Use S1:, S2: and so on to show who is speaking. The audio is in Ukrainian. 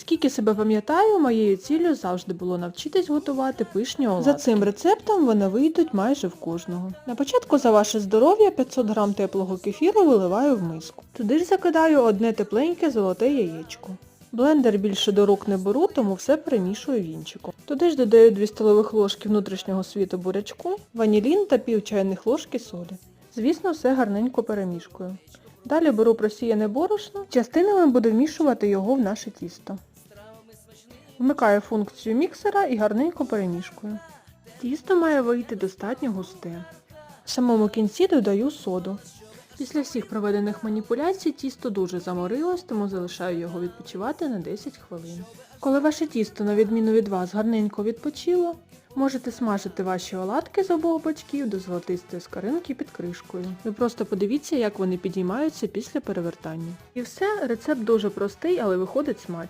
S1: Скільки себе пам'ятаю, моєю ціллю завжди було навчитись готувати пишні оладки. За цим рецептом вони вийдуть майже в кожного. На початку за ваше здоров'я 500 г теплого кефіру виливаю в миску. Туди ж закидаю одне тепленьке золоте яєчко. Блендер більше до рук не беру, тому все перемішую вінчиком. Туди ж додаю 2 столових ложки внутрішнього світу бурячку, ванілін та пів чайних ложки солі. Звісно, все гарненько перемішкую. Далі беру просіяне борошно, частинами буду вмішувати його в наше тісто. Вмикаю функцію міксера і гарненько перемішкую. Тісто має вийти достатньо густе. В самому кінці додаю соду. Після всіх проведених маніпуляцій тісто дуже заморилось, тому залишаю його відпочивати на 10 хвилин. Коли ваше тісто, на відміну від вас, гарненько відпочило, можете смажити ваші оладки з обох бочків до золотистої скаринки під кришкою. Ви просто подивіться, як вони підіймаються після перевертання. І все, рецепт дуже простий, але виходить смачно.